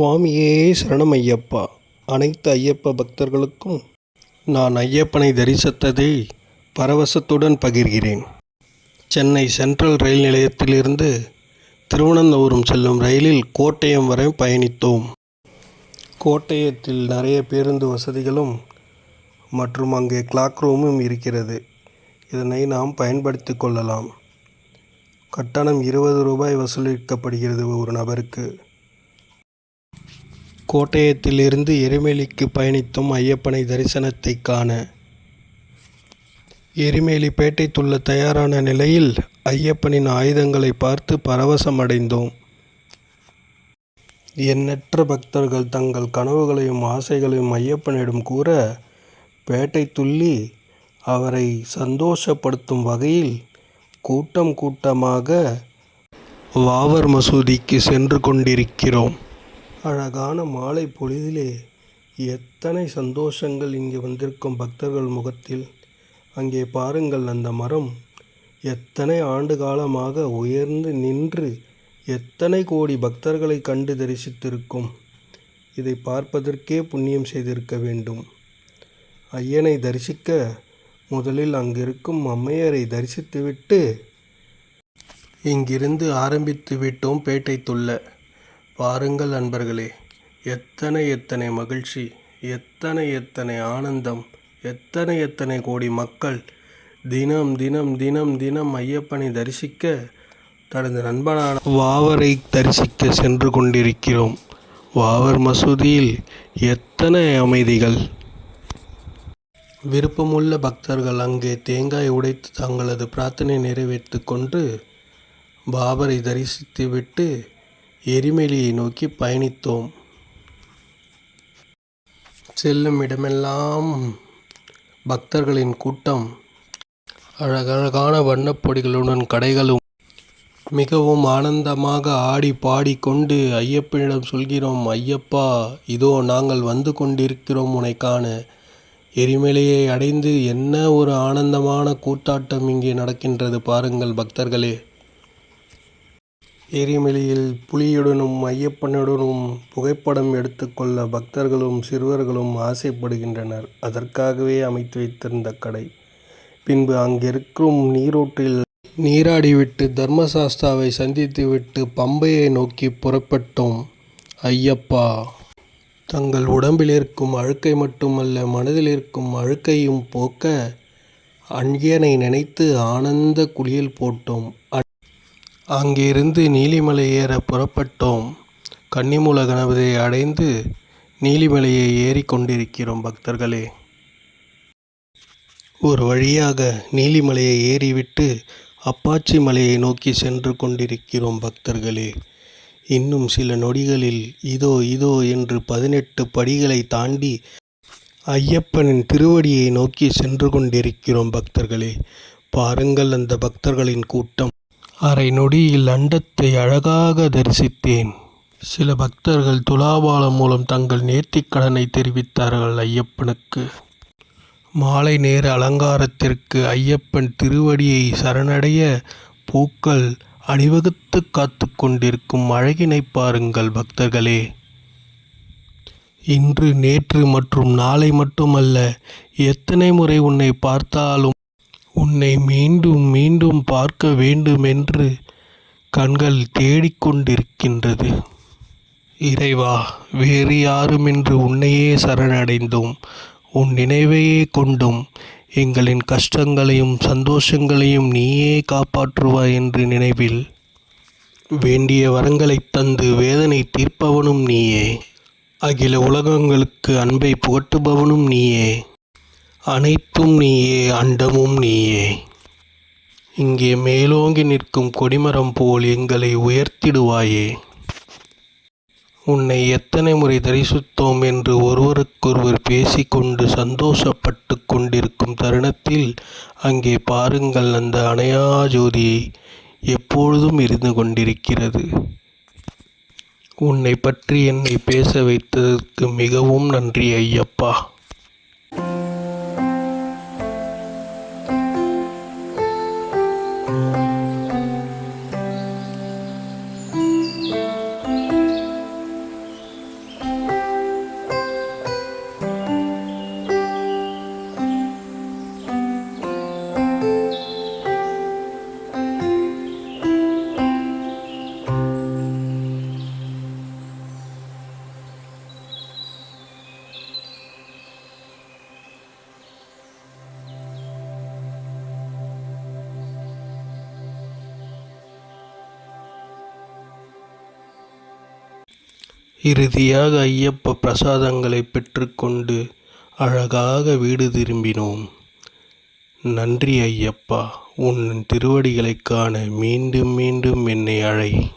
சுவாமியே சரணம் ஐயப்பா அனைத்து ஐயப்ப பக்தர்களுக்கும் நான் ஐயப்பனை தரிசித்ததை பரவசத்துடன் பகிர்கிறேன். சென்னை சென்ட்ரல் ரயில் நிலையத்திலிருந்து திருவனந்தபுரம் செல்லும் ரயிலில் கோட்டயம் வரை பயணித்தோம். கோட்டயத்தில் நிறைய பேருந்து வசதிகளும் மற்றும் அங்கே கிளாக் ரூமும் இருக்கிறது. இதனை நாம் பயன்படுத்தி கொள்ளலாம். கட்டணம் இருபது ரூபாய் வசூலிக்கப்படுகிறது ஒரு நபருக்கு. கோட்டயத்திலிருந்து எரிமேலிக்கு பயணித்தோம் ஐயப்பனை தரிசனத்தை காண. எருமேலிப்பேட்டை துள்ள தயாரான நிலையில் ஐயப்பனின் ஆயுதங்களை பார்த்து பரவசமடைந்தோம். எண்ணற்ற பக்தர்கள் தங்கள் கனவுகளையும் ஆசைகளையும் ஐயப்பனிடம் கூற பேட்டை துள்ளி அவரை சந்தோஷப்படுத்தும் வகையில் கூட்டம் கூட்டமாக வாவர் மசூதிக்கு சென்று கொண்டிருக்கிறோம். அழகான மாலை பொழுதிலே எத்தனை சந்தோஷங்கள் இங்கே வந்திருக்கும் பக்தர்கள் முகத்தில். அங்கே பாருங்கள் அந்த மரம். எத்தனை ஆண்டு காலமாக உயர்ந்து நின்று எத்தனை கோடி பக்தர்களை கண்டு தரிசித்திருக்கும். இதை பார்ப்பதற்கே புண்ணியம் செய்திருக்க வேண்டும். ஐயனை தரிசிக்க முதலில் அங்கிருக்கும் அம்மையரை தரிசித்துவிட்டு இங்கிருந்து ஆரம்பித்து விட்டோம் பேட்டை துள்ள பாருங்கள் நண்பர்களே எத்தனை எத்தனை மகிழ்ச்சி எத்தனை எத்தனை ஆனந்தம் எத்தனை எத்தனை கோடி மக்கள் தினம் தினம் தினம் தினம் ஐயப்பனை தரிசிக்க தனது நண்பனான வாவரை தரிசிக்க சென்று கொண்டிருக்கிறோம். வாவர் மசூதியில் எத்தனை அமைதிகள். விருப்பமுள்ள பக்தர்கள் அங்கே தேங்காய் உடைத்து தங்களது பிரார்த்தனை நிறைவேற்றி கொண்டு பாபரை தரிசித்துவிட்டு எரிமலையை நோக்கி பயணித்தோம். செல்லும் இடமெல்லாம் பக்தர்களின் கூட்டம். அழகழகான வண்ணப்பொடிகளுடன் கடைகளும். மிகவும் ஆனந்தமாக ஆடி பாடிக்கொண்டு ஐயப்பனிடம் சொல்கிறோம் ஐயப்பா இதோ நாங்கள் வந்து கொண்டிருக்கிறோம் உனைக்கான எரிமலையை அடைந்து என்ன ஒரு ஆனந்தமான கூத்தாட்டம் இங்கே நடக்கின்றது பாருங்கள் பக்தர்களே. எரிமலையில் புலியுடனும் ஐயப்பனுடனும் புகைப்படம் எடுத்துக்கொள்ள பக்தர்களும் சிறுவர்களும் ஆசைப்படுகின்றனர். அதற்காகவே அமைத்து வைத்திருந்த கடை. பின்பு அங்கிருக்கும் நீரூற்றில் நீராடிவிட்டு தர்மசாஸ்தாவை சந்தித்துவிட்டு பம்பையை நோக்கி புறப்பட்டோம். ஐயப்பா! தங்கள் உடம்பில் இருக்கும் அழுக்கை மட்டுமல்ல மனதில் இருக்கும் அழுக்கையும் போக்க அஞ்சியனை நினைத்து ஆனந்த குளியல் போட்டோம். அங்கிருந்து நீலிமலை ஏற புறப்பட்டோம். கன்னிமூல கணபதியை அடைந்து நீலிமலையை ஏறி கொண்டிருக்கிறோம் பக்தர்களே. ஒரு வழியாக நீலிமலையை ஏறிவிட்டு அப்பாச்சி மலையை நோக்கி சென்று கொண்டிருக்கிறோம் பக்தர்களே. இன்னும் சில நொடிகளில் இதோ இதோ என்று பதினெட்டு படிகளை தாண்டி ஐயப்பனின் திருவடியை நோக்கி சென்று கொண்டிருக்கிறோம் பக்தர்களே. பாருங்கள் அந்த பக்தர்களின் கூட்டம். அரை நொடியில் அண்டத்தை அழகாக தரிசித்தேன். சில பக்தர்கள் துலாபாலம் மூலம் தங்கள் நேர்த்திக் கடனை தெரிவித்தார்கள் ஐயப்பனுக்கு. மாலை நேர அலங்காரத்திற்கு ஐயப்பன் திருவடியை சரணடைய பூக்கள் அணிவகுத்து காத்து கொண்டிருக்கும் அழகினை பாருங்கள் பக்தர்களே. இன்று நேற்று மற்றும் நாளை மட்டுமல்ல எத்தனை முறை உன்னை பார்த்தாலும் உன்னை மீண்டும் மீண்டும் பார்க்க வேண்டுமென்று கண்கள் தேடிக்கொண்டிருக்கின்றது. இறைவா வேறு யாருமின்றி உன்னையே சரணடைந்தோம். உன் நினைவையே கொண்டும். எங்களின் கஷ்டங்களையும் சந்தோஷங்களையும் நீயே காப்பாற்றுவாய் என்று நினைவில் வேண்டிய வரங்களைத் தந்து வேதனை தீர்ப்பவனும் நீயே. அகில உலகங்களுக்கு அன்பை புகட்டுபவனும் நீயே. அனைத்தும் நீயே அண்டமும் நீயே. இங்கே மேலோங்கி நிற்கும் கொடிமரம் போல் எங்களை உயர்த்திடுவாயே. உன்னை எத்தனை முறை தரிசித்தோம் என்று ஒருவருக்கொருவர் பேசிக்கொண்டு சந்தோஷப்பட்டு கொண்டிருக்கும் தருணத்தில் அங்கே பாருங்கள் அந்த அணையா ஜோதியை எப்பொழுதும் இருந்து கொண்டிருக்கிறது. உன்னை பற்றி என்னை பேச வைத்ததற்கு மிகவும் நன்றி ஐயப்பா. இறுதியாக ஐயப்ப பிரசாதங்களை பெற்றுக்கொண்டு அழகாக வீடு திரும்பினோம். நன்றி ஐயப்பா உன் திருவடிகளைக் காண மீண்டும் மீண்டும் என்னை அழை.